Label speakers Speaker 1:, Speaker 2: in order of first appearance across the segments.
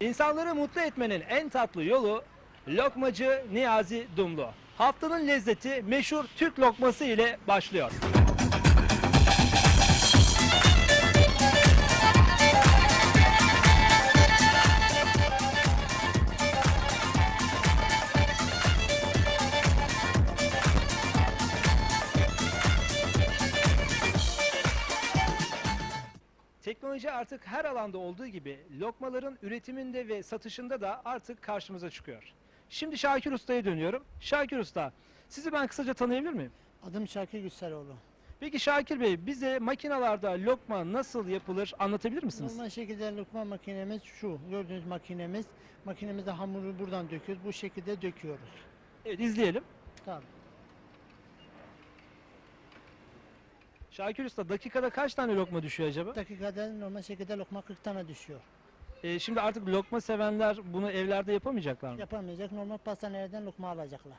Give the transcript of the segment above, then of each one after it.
Speaker 1: İnsanları mutlu etmenin en tatlı yolu lokmacı Niyazi Dumlu. Haftanın lezzeti meşhur Türk lokması ile başlıyor. Teknoloji artık her alanda olduğu gibi lokmaların üretiminde ve satışında da artık karşımıza çıkıyor. Şimdi Şakir Usta'ya dönüyorum. Şakir Usta, sizi ben kısaca tanıyabilir miyim?
Speaker 2: Adım Şakir Güsseroğlu.
Speaker 1: Peki Şakir Bey, bize makinalarda lokma nasıl yapılır anlatabilir misiniz?
Speaker 2: Normal şekilde lokma makinemiz şu. Gördüğünüz makinemiz. Makinemizde hamuru buradan döküyoruz. Bu şekilde döküyoruz.
Speaker 1: Evet, izleyelim.
Speaker 2: Tamam.
Speaker 1: Şakir Usta, dakikada kaç tane lokma düşüyor acaba?
Speaker 2: Dakikada normal şekilde lokma 40 tane düşüyor.
Speaker 1: Ee, şimdi artık lokma sevenler bunu evlerde yapamayacaklar mı?
Speaker 2: Yapamayacak. Normal pastanelerden lokma alacaklar.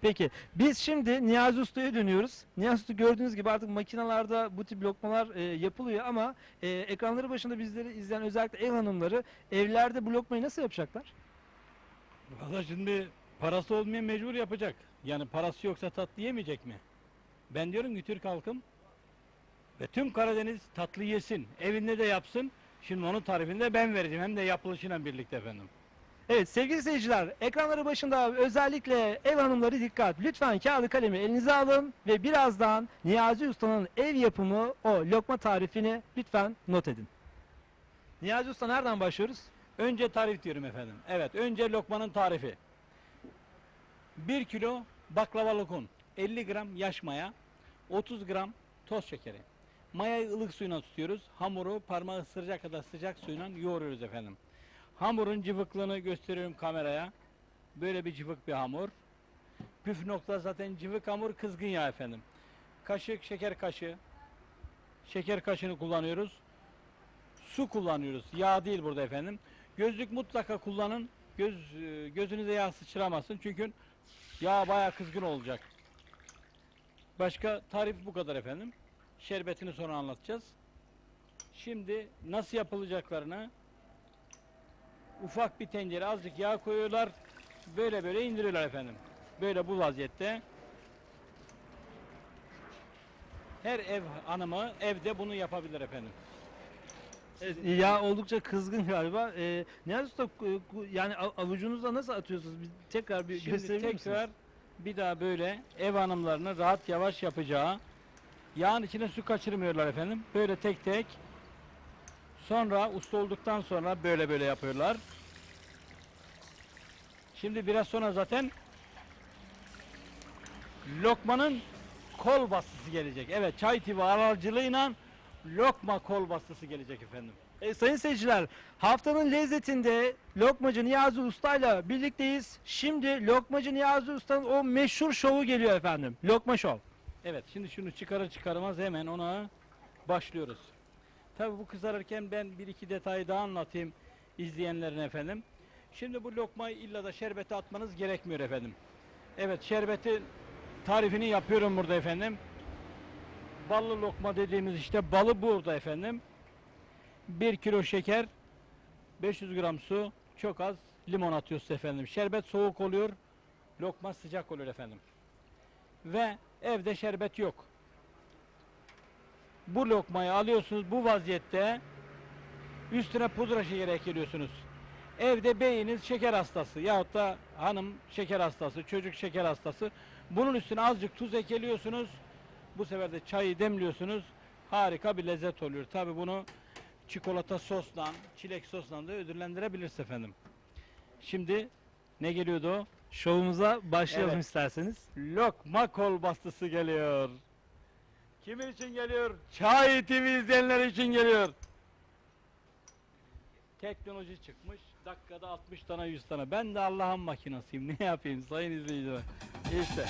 Speaker 1: Peki, biz şimdi Niyazi Usta'ya dönüyoruz. Niyazi Usta gördüğünüz gibi artık makinalarda bu tip lokmalar e, yapılıyor ama e, ekranları başında bizleri izleyen özellikle ev hanımları evlerde bu lokmayı nasıl yapacaklar?
Speaker 3: Valla şimdi parası olmayan mecbur yapacak. Yani parası yoksa tatlı yemeyecek mi? Ben diyorum ki Türk halkım ve tüm Karadeniz tatlı yesin. Evinde de yapsın. Şimdi onun tarifini de ben vereceğim. Hem de yapılışıyla birlikte efendim.
Speaker 1: Evet sevgili seyirciler ekranları başında özellikle ev hanımları dikkat. Lütfen kağıdı kalemi elinize alın ve birazdan Niyazi Usta'nın ev yapımı o lokma tarifini lütfen not edin. Niyazi Usta nereden başlıyoruz?
Speaker 3: Önce tarif diyorum efendim. Evet önce lokmanın tarifi. 1 kilo baklavalık un, 50 gram yaş maya, 30 gram toz şekeri. Mayayı ılık suyuna tutuyoruz. Hamuru parmağı ısıracak kadar sıcak suyla yoğuruyoruz efendim. Hamurun cıvıklığını gösteriyorum kameraya. Böyle bir cıvık bir hamur. Püf nokta zaten cıvık hamur kızgın yağ efendim. Kaşık şeker kaşığı. Şeker kaşığını kullanıyoruz. Su kullanıyoruz. Yağ değil burada efendim. Gözlük mutlaka kullanın. Göz e, gözünüze yağ sıçramasın. Çünkü yağ bayağı kızgın olacak. Başka tarif bu kadar efendim. Şerbetini sonra anlatacağız. Şimdi nasıl yapılacaklarını ufak bir tencere azıcık yağ koyuyorlar. Böyle böyle indiriyorlar efendim. Böyle bu vaziyette. Her ev hanımı evde bunu yapabilir efendim.
Speaker 1: Evet, yağ oldukça kızgın galiba. Ee, Niyazi Usta yani av- avucunuzla nasıl atıyorsunuz? Bir, tekrar bir
Speaker 3: Şimdi
Speaker 1: gösterebilir misiniz?
Speaker 3: tekrar bir daha böyle ev hanımlarını rahat yavaş yapacağı yağın içine su kaçırmıyorlar efendim. Böyle tek tek sonra usta olduktan sonra böyle böyle yapıyorlar. Şimdi biraz sonra zaten lokmanın kol bastısı gelecek. Evet çay tivi aracılığıyla lokma kol bastısı gelecek efendim.
Speaker 1: E, sayın seyirciler, haftanın lezzetinde Lokmacı Niyazi Usta'yla birlikteyiz. Şimdi Lokmacı Niyazi Usta'nın o meşhur şovu geliyor efendim. Lokma Şov.
Speaker 3: Evet şimdi şunu çıkarır çıkarmaz hemen ona başlıyoruz. Tabi bu kızarırken ben bir iki detayı daha anlatayım izleyenlerin efendim. Şimdi bu lokmayı illa da şerbete atmanız gerekmiyor efendim. Evet şerbeti tarifini yapıyorum burada efendim. Ballı lokma dediğimiz işte balı burada efendim. 1 kilo şeker, 500 gram su, çok az limon atıyoruz efendim. Şerbet soğuk oluyor, lokma sıcak oluyor efendim. Ve evde şerbet yok. Bu lokmayı alıyorsunuz bu vaziyette üstüne pudra şekeri ekliyorsunuz. Evde beyiniz şeker hastası yahut da hanım şeker hastası, çocuk şeker hastası. Bunun üstüne azıcık tuz ekliyorsunuz. Bu sefer de çayı demliyorsunuz. Harika bir lezzet oluyor. Tabi bunu çikolata sosla, çilek sosla da ödüllendirebilirsiniz efendim. Şimdi ne geliyordu o?
Speaker 1: Şovumuza başlayalım
Speaker 3: Evet.
Speaker 1: isterseniz.
Speaker 3: Lokma kol bastısı geliyor. Kimin için geliyor? Çay TV izleyenler için geliyor. Teknoloji çıkmış. Dakikada 60 tane 100 tane. Ben de Allah'ın makinasıyım. Ne yapayım sayın izleyiciler? İşte.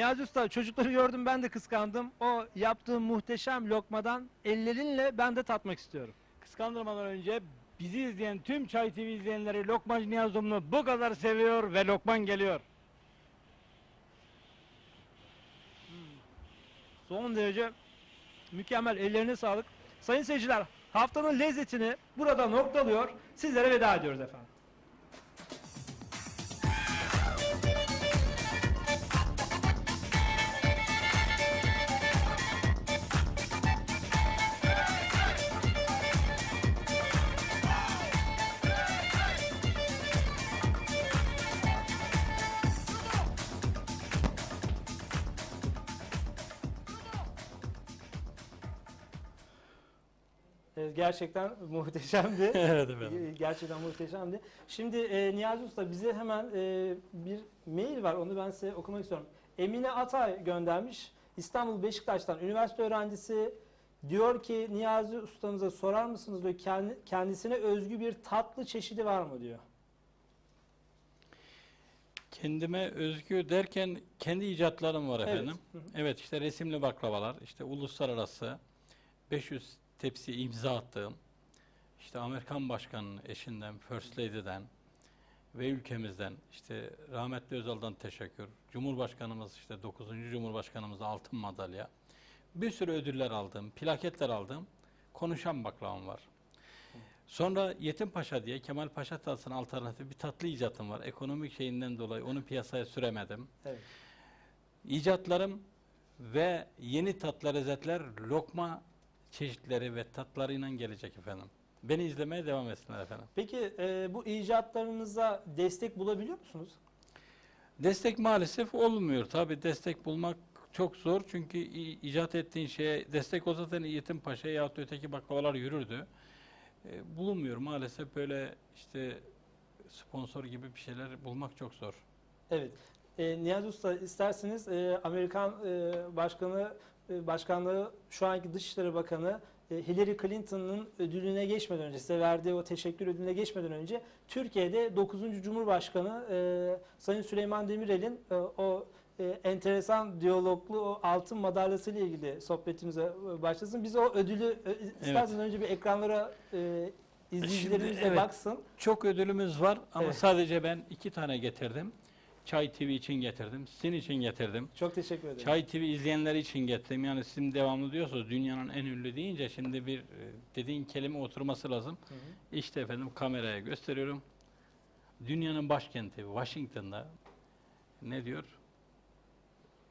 Speaker 1: Niyazi Usta çocukları gördüm ben de kıskandım. O yaptığım muhteşem lokmadan ellerinle ben de tatmak istiyorum.
Speaker 3: Kıskandırmadan önce bizi izleyen tüm Çay TV izleyenleri Lokmacı Niyazi Dumlu bu kadar seviyor ve Lokman geliyor.
Speaker 1: Son derece mükemmel ellerine sağlık. Sayın seyirciler haftanın lezzetini burada noktalıyor. Sizlere veda ediyoruz efendim. Gerçekten muhteşemdi.
Speaker 3: evet efendim.
Speaker 1: Ee, Gerçekten muhteşemdi. Şimdi e, Niyazi Usta bize hemen e, bir mail var. Onu ben size okumak istiyorum. Emine Atay göndermiş. İstanbul Beşiktaş'tan üniversite öğrencisi diyor ki Niyazi Usta'mıza sorar mısınız diyor. Kendi, kendisine özgü bir tatlı çeşidi var mı diyor.
Speaker 3: Kendime özgü derken kendi icatlarım var
Speaker 1: Evet.
Speaker 3: efendim.
Speaker 1: Hı.
Speaker 3: Evet işte resimli baklavalar, işte uluslararası 500 tepsi imza attığım, işte Amerikan Başkanı'nın eşinden, First Lady'den ve ülkemizden, işte rahmetli Özal'dan teşekkür, Cumhurbaşkanımız işte 9. Cumhurbaşkanımız altın madalya, bir sürü ödüller aldım, plaketler aldım, konuşan baklavam var. Sonra Yetim Paşa diye Kemal Paşa tatlısına alternatif bir tatlı icatım var. Ekonomik şeyinden dolayı onu piyasaya süremedim.
Speaker 1: Evet.
Speaker 3: İcatlarım ve yeni tatlı lezzetler lokma çeşitleri ve tatlarıyla gelecek efendim. Beni izlemeye devam etsinler efendim.
Speaker 1: Peki e, bu icatlarınıza destek bulabiliyor musunuz?
Speaker 3: Destek maalesef olmuyor. Tabi destek bulmak çok zor çünkü icat ettiğin şeye destek olsa zaten Yetim Paşa yahut öteki baklavalar yürürdü. E, bulunmuyor maalesef böyle işte sponsor gibi bir şeyler bulmak çok zor.
Speaker 1: Evet. E, Niyazi Usta isterseniz e, Amerikan e, Başkanı Başkanlığı şu anki Dışişleri Bakanı e, Hillary Clinton'ın ödülüne geçmeden önce size verdiği o teşekkür ödülüne geçmeden önce Türkiye'de 9. Cumhurbaşkanı e, Sayın Süleyman Demirel'in e, o e, enteresan diyaloglu o altın madalyası ile ilgili sohbetimize e, başlasın. Biz o ödülü e, isterseniz önce bir ekranlara e, izleyicilerimiz de
Speaker 3: evet.
Speaker 1: baksın.
Speaker 3: Çok ödülümüz var ama
Speaker 1: Evet.
Speaker 3: sadece ben iki tane getirdim. Çay TV için getirdim, sizin için getirdim.
Speaker 1: Çok teşekkür ederim.
Speaker 3: Çay TV izleyenler için getirdim. Yani sizin devamlı diyorsunuz dünyanın en ünlü deyince şimdi bir e, dediğin kelime oturması lazım.
Speaker 1: Hı hı.
Speaker 3: İşte efendim kameraya gösteriyorum. Dünyanın başkenti Washington'da ne diyor?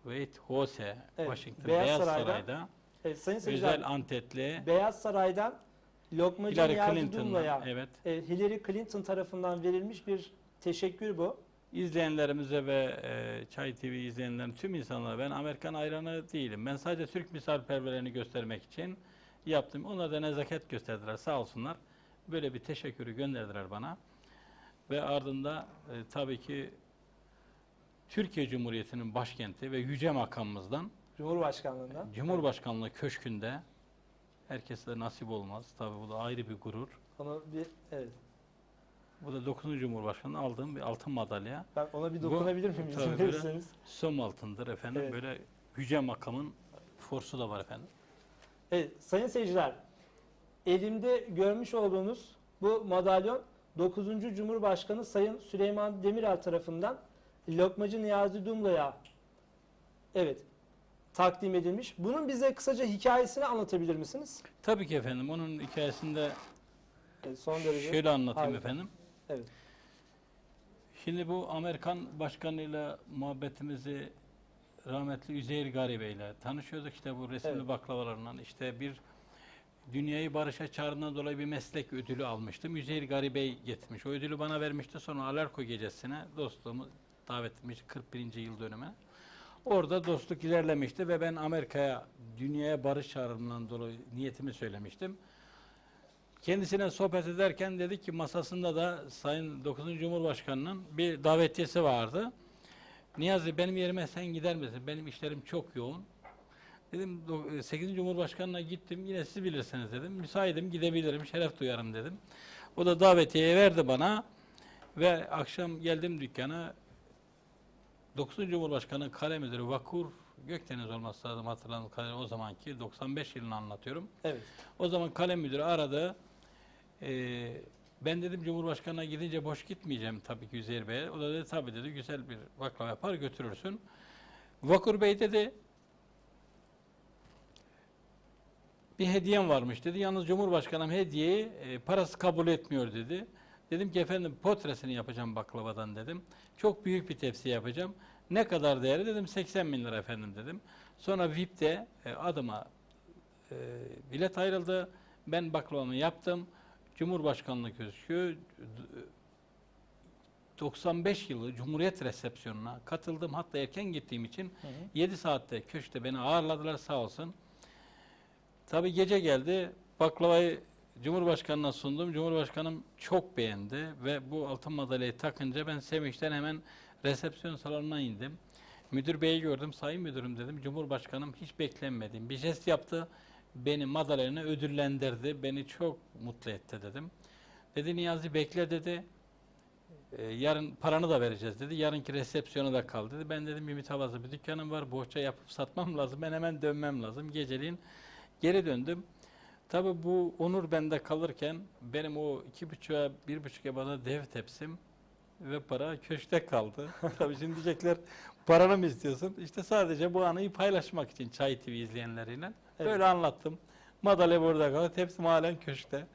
Speaker 3: White House,
Speaker 1: Evet,
Speaker 3: Washington
Speaker 1: Beyaz
Speaker 3: Beyaz,
Speaker 1: Saray'da
Speaker 3: Saray'da,
Speaker 1: Evet, sayın seyirciler,
Speaker 3: özel antetli
Speaker 1: Beyaz Saray'dan Lokmacı
Speaker 3: Hillary
Speaker 1: Dumla'ya
Speaker 3: evet
Speaker 1: e, Hillary Clinton tarafından verilmiş bir teşekkür bu.
Speaker 3: İzleyenlerimize ve e, Çay TV izleyenlerin tüm insanlara ben Amerikan hayranı değilim. Ben sadece Türk misafirperverliğini göstermek için yaptım. Onlar da nezaket gösterdiler sağ olsunlar. Böyle bir teşekkürü gönderdiler bana. Ve ardında e, tabii ki Türkiye Cumhuriyeti'nin başkenti ve yüce makamımızdan
Speaker 1: Cumhurbaşkanlığından.
Speaker 3: Cumhurbaşkanlığı Köşkü'nde herkese nasip olmaz. Tabii bu da ayrı bir gurur.
Speaker 1: Onu bir evet.
Speaker 3: Bu da 9. Cumhurbaşkanı aldığım bir altın madalya.
Speaker 1: Ben ona bir dokunabilir miyim izin
Speaker 3: Tabii, böyle.
Speaker 1: verirseniz?
Speaker 3: Som altındır efendim.
Speaker 1: Evet.
Speaker 3: Böyle yüce makamın forsu da var efendim.
Speaker 1: Evet, sayın seyirciler, elimde görmüş olduğunuz bu madalyon 9. Cumhurbaşkanı Sayın Süleyman Demirel tarafından Lokmacı Niyazi Dumla'ya evet takdim edilmiş. Bunun bize kısaca hikayesini anlatabilir misiniz?
Speaker 3: Tabii ki efendim. Onun hikayesinde
Speaker 1: Evet, son derece.
Speaker 3: şöyle anlatayım
Speaker 1: Harika.
Speaker 3: efendim.
Speaker 1: Evet.
Speaker 3: Şimdi bu Amerikan başkanıyla muhabbetimizi rahmetli Üzeyir Garibe ile tanışıyorduk işte bu resimli
Speaker 1: Evet.
Speaker 3: baklavalarından işte bir Dünyayı Barış'a çağrından dolayı bir meslek ödülü almıştım. Üzeyir Garibey getirmiş. O ödülü bana vermişti. Sonra Alarko gecesine dostluğumu davet etmiş 41. yıl dönümüne. Orada dostluk ilerlemişti ve ben Amerika'ya dünyaya barış çağrımından dolayı niyetimi söylemiştim. Kendisine sohbet ederken dedi ki masasında da Sayın 9. Cumhurbaşkanı'nın bir davetiyesi vardı. Niyazi benim yerime sen gider misin? Benim işlerim çok yoğun. Dedim do- 8. Cumhurbaşkanı'na gittim. Yine siz bilirsiniz dedim. Müsaitim gidebilirim. Şeref duyarım dedim. O da davetiyeyi verdi bana ve akşam geldim dükkana. 9. Cumhurbaşkanı Kale Müdürü Vakur Gökdeniz olması lazım hatırladığım kadarıyla o zamanki 95 yılını anlatıyorum.
Speaker 1: Evet.
Speaker 3: O zaman kalem müdürü aradı. Ee, ben dedim Cumhurbaşkanı'na gidince boş gitmeyeceğim tabii ki Üzeyir Bey'e. O da dedi tabii dedi güzel bir baklava yapar götürürsün. Vakur Bey dedi bir hediyem varmış dedi. Yalnız Cumhurbaşkanım hediyeyi e, parası kabul etmiyor dedi. Dedim ki efendim potresini yapacağım baklavadan dedim. Çok büyük bir tepsi yapacağım. Ne kadar değeri dedim 80 bin lira efendim dedim. Sonra VIP'te e, adıma e, bilet ayrıldı. Ben baklavamı yaptım. Cumhurbaşkanlığı Köşkü d- 95 yılı Cumhuriyet resepsiyonuna katıldım. Hatta erken gittiğim için 7 saatte köşkte beni ağırladılar sağ olsun. Tabii gece geldi. Baklavayı Cumhurbaşkanı'na sundum. Cumhurbaşkanım çok beğendi ve bu altın madalyayı takınca ben sevinçten hemen resepsiyon salonuna indim. Müdür beyi gördüm. Sayın müdürüm dedim. Cumhurbaşkanım hiç beklenmediğim bir jest yaptı. Beni madalyayla ödüllendirdi. Beni çok mutlu etti dedim. Dedi Niyazi bekle dedi. "Ee, yarın paranı da vereceğiz dedi. Yarınki resepsiyona da kal dedi. Ben dedim bir mütevazı bir dükkanım var. Bohça yapıp satmam lazım. Ben hemen dönmem lazım. Geceliğin geri döndüm. Tabii bu onur bende kalırken benim o iki buçuğa bir buçuk ebada dev tepsim ve para köşkte kaldı. Tabii şimdi diyecekler paranı mı istiyorsun? İşte sadece bu anıyı paylaşmak için Çay TV izleyenleriyle
Speaker 1: Evet.
Speaker 3: böyle anlattım. Madalya burada kaldı. Tepsim halen köşkte.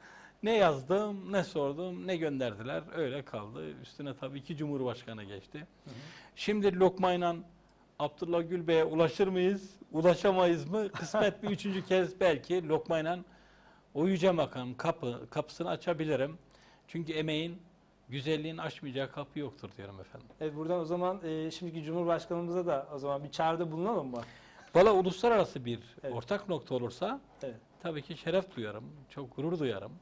Speaker 3: Ne yazdım, ne sordum, ne gönderdiler. Öyle kaldı. Üstüne tabii iki cumhurbaşkanı geçti. Şimdi lokmayla Abdullah Gül Bey'e ulaşır mıyız? Ulaşamayız mı? Kısmet bir üçüncü kez belki lokmayla o yüce makam kapı, kapısını açabilirim. Çünkü emeğin, güzelliğin aşmayacağı kapı yoktur diyorum efendim.
Speaker 1: Evet buradan o zaman e, şimdiki Cumhurbaşkanımıza da o zaman bir çağrıda bulunalım mı?
Speaker 3: Valla uluslararası bir
Speaker 1: Evet.
Speaker 3: ortak nokta olursa
Speaker 1: Evet.
Speaker 3: tabii ki şeref duyarım, çok gurur duyarım.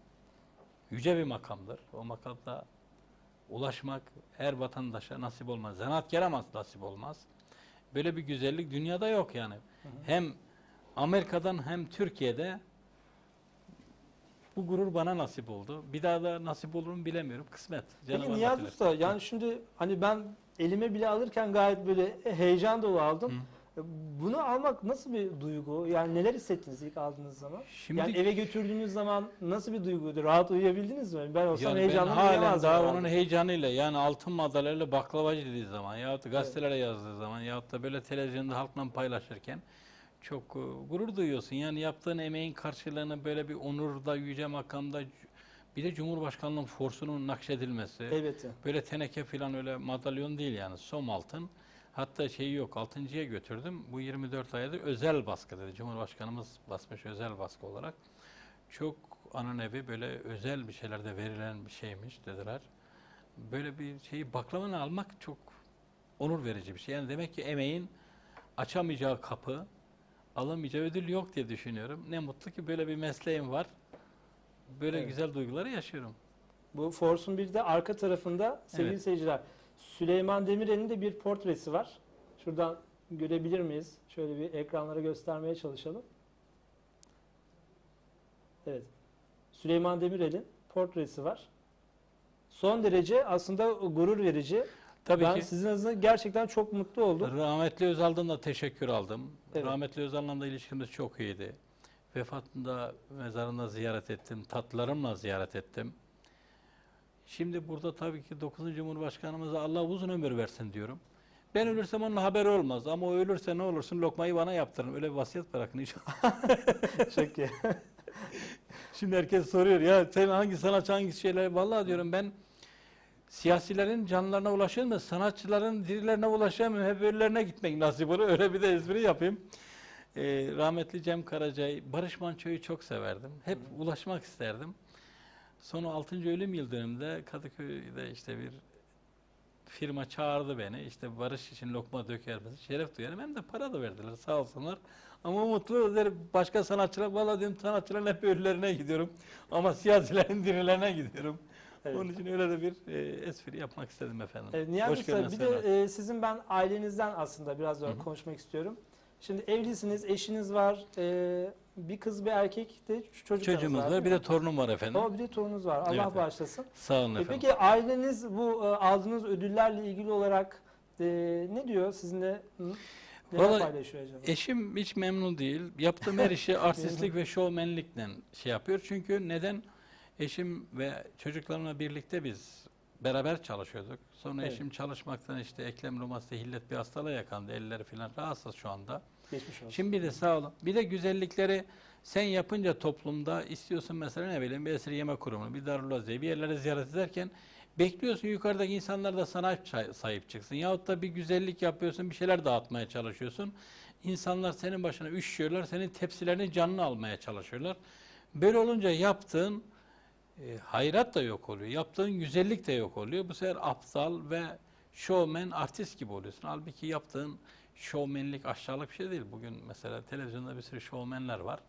Speaker 3: Yüce bir makamdır. O makamda ulaşmak her vatandaşa nasip olmaz. Zanaatkara nasip olmaz. Böyle bir güzellik dünyada yok yani. Hem Amerika'dan hem Türkiye'de bu gurur bana nasip oldu. Bir daha da nasip olur mu bilemiyorum. Kısmet. Cenab-ı
Speaker 1: Peki
Speaker 3: Allah
Speaker 1: Niyazi
Speaker 3: bilir.
Speaker 1: Usta yani şimdi hani ben elime bile alırken gayet böyle heyecan dolu aldım. E, Bunu almak nasıl bir duygu? Yani neler hissettiniz ilk aldığınız zaman?
Speaker 3: Şimdi
Speaker 1: yani eve götürdüğünüz zaman nasıl bir duyguydu? Rahat uyuyabildiniz mi? Ben olsam
Speaker 3: Yani halen
Speaker 1: uyuyamazdım
Speaker 3: daha
Speaker 1: herhalde.
Speaker 3: onun heyecanıyla yani altın madalyayla baklavacı dediği zaman yahut da gazetelere yazdığı zaman yahut da böyle televizyonda halkla paylaşırken çok e, gurur duyuyorsun. Yani yaptığın emeğin karşılığını böyle bir onurda, yüce makamda bir de Cumhurbaşkanlığının forsunun nakşedilmesi.
Speaker 1: Elbette.
Speaker 3: Böyle teneke falan öyle madalyon değil yani som altın. Hatta şeyi yok altıncıya götürdüm. Bu 24 aydır özel baskı dedi. Cumhurbaşkanımız basmış özel baskı olarak. Çok ananevi böyle özel bir şeylerde verilen bir şeymiş dediler. Böyle bir şeyi baklavanı almak çok onur verici bir şey. Yani demek ki emeğin açamayacağı kapı, alamayacağı ödül yok diye düşünüyorum. Ne mutlu ki böyle bir mesleğim var. Böyle
Speaker 1: Evet.
Speaker 3: güzel duyguları yaşıyorum.
Speaker 1: Bu Force'un bir de arka tarafında sevgili
Speaker 3: Evet.
Speaker 1: seyirciler Süleyman Demirel'in de bir portresi var. Şuradan görebilir miyiz? Şöyle bir ekranlara göstermeye çalışalım. Evet. Süleyman Demirel'in portresi var. Son derece aslında gurur verici.
Speaker 3: Tabii
Speaker 1: ben
Speaker 3: ki.
Speaker 1: sizin adınıza gerçekten çok mutlu oldum.
Speaker 3: Rahmetli Özal'dan da teşekkür aldım.
Speaker 1: Evet.
Speaker 3: Rahmetli Özal'la da ilişkimiz çok iyiydi. Vefatında mezarında ziyaret ettim. Tatlılarımla ziyaret ettim. Şimdi burada tabii ki 9. Cumhurbaşkanımıza Allah uzun ömür versin diyorum. Ben ölürsem onun haberi olmaz ama o ölürse ne olursun lokmayı bana yaptırın. Öyle bir vasiyet bırakın inşallah.
Speaker 1: Çok iyi.
Speaker 3: Şimdi herkes soruyor ya sen hangi sanatçı hangi şeyler vallahi diyorum ben siyasilerin canlarına ulaşamıyorum da sanatçıların dirilerine ulaşamıyorum. Hep ölülerine gitmek nasip oluyor. Öyle bir de espri yapayım. Ee, rahmetli Cem Karacay, Barış Manço'yu çok severdim. Hep ulaşmak isterdim. Sonra 6. ölüm yıl dönümünde Kadıköy'de işte bir firma çağırdı beni. İşte Barış için lokma döker misin? Şeref duyarım. Hem de para da verdiler sağ olsunlar. Ama mutlu ederim. Başka sanatçılar, valla diyorum sanatçıların hep ölülerine gidiyorum. Ama siyasilerin dirilerine gidiyorum.
Speaker 1: Evet.
Speaker 3: Onun için öyle de bir e, espri yapmak istedim efendim.
Speaker 1: Evet,
Speaker 3: Hoş
Speaker 1: Usta, bir de e, sizin ben ailenizden aslında biraz daha konuşmak istiyorum. Şimdi evlisiniz, eşiniz var, e, bir kız bir erkek de çocuklarınız
Speaker 3: Çocuğumuz
Speaker 1: var.
Speaker 3: var, bir
Speaker 1: mi?
Speaker 3: de torunum var efendim.
Speaker 1: Ama bir de torununuz var. Allah
Speaker 3: Evet,
Speaker 1: bağışlasın.
Speaker 3: Sağ olun
Speaker 1: E,
Speaker 3: efendim.
Speaker 1: peki aileniz bu e, aldığınız ödüllerle ilgili olarak e, ne diyor sizinle hı, acaba?
Speaker 3: Eşim hiç memnun değil. Yaptığım her işi artistlik ve şovmenlikle şey yapıyor. Çünkü neden? Eşim ve çocuklarımla birlikte biz beraber çalışıyorduk. Sonra
Speaker 1: Evet.
Speaker 3: eşim çalışmaktan işte eklem romatı hillet bir hastalığa yakandı. Elleri falan rahatsız şu anda.
Speaker 1: Geçmiş olsun.
Speaker 3: Şimdi bir de sağ olun. Bir de güzellikleri sen yapınca toplumda istiyorsun mesela ne bileyim bir esir yeme kurumunu, bir Darül Azize, bir yerlere ziyaret ederken bekliyorsun yukarıdaki insanlar da sana sahip çıksın. Yahut da bir güzellik yapıyorsun, bir şeyler dağıtmaya çalışıyorsun. İnsanlar senin başına üşüyorlar, senin tepsilerinin canını almaya çalışıyorlar. Böyle olunca yaptığın e, hayrat da yok oluyor. Yaptığın güzellik de yok oluyor. Bu sefer aptal ve şovmen, artist gibi oluyorsun. Halbuki yaptığın şovmenlik aşağılık bir şey değil. Bugün mesela televizyonda bir sürü şovmenler var.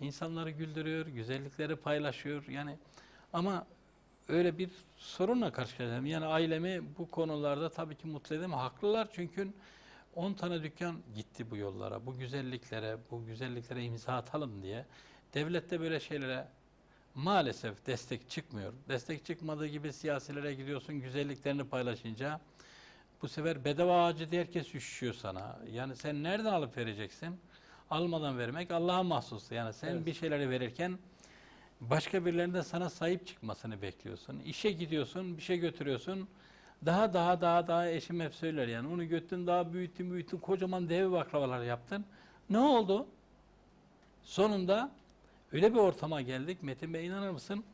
Speaker 3: İnsanları güldürüyor, güzellikleri paylaşıyor. Yani ama öyle bir sorunla karşılaşıyorum. Yani ailemi bu konularda tabii ki mutlu edemem. Haklılar çünkü 10 tane dükkan gitti bu yollara, bu güzelliklere, bu güzelliklere imza atalım diye. Devlet de böyle şeylere maalesef destek çıkmıyor. Destek çıkmadığı gibi siyasilere gidiyorsun güzelliklerini paylaşınca bu sefer bedava ağacı diye herkes üşüşüyor sana. Yani sen nereden alıp vereceksin? Almadan vermek Allah'a mahsus. Yani sen
Speaker 1: Evet.
Speaker 3: bir şeyleri verirken başka birilerinin de sana sahip çıkmasını bekliyorsun. İşe gidiyorsun, bir şey götürüyorsun. Daha daha daha daha eşim hep söyler yani. Onu götün daha büyüttün büyüttün kocaman dev baklavalar yaptın. Ne oldu? Sonunda öyle bir ortama geldik. Metin Bey inanır mısın?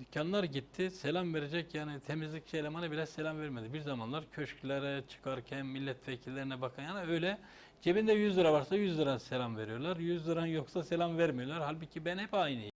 Speaker 3: Dükkanlar gitti. Selam verecek yani temizlikçi elemanı bile selam vermedi. Bir zamanlar köşklere çıkarken milletvekillerine bakan yani öyle cebinde 100 lira varsa 100 lira selam veriyorlar. 100 liran yoksa selam vermiyorlar. Halbuki ben hep aynıyım.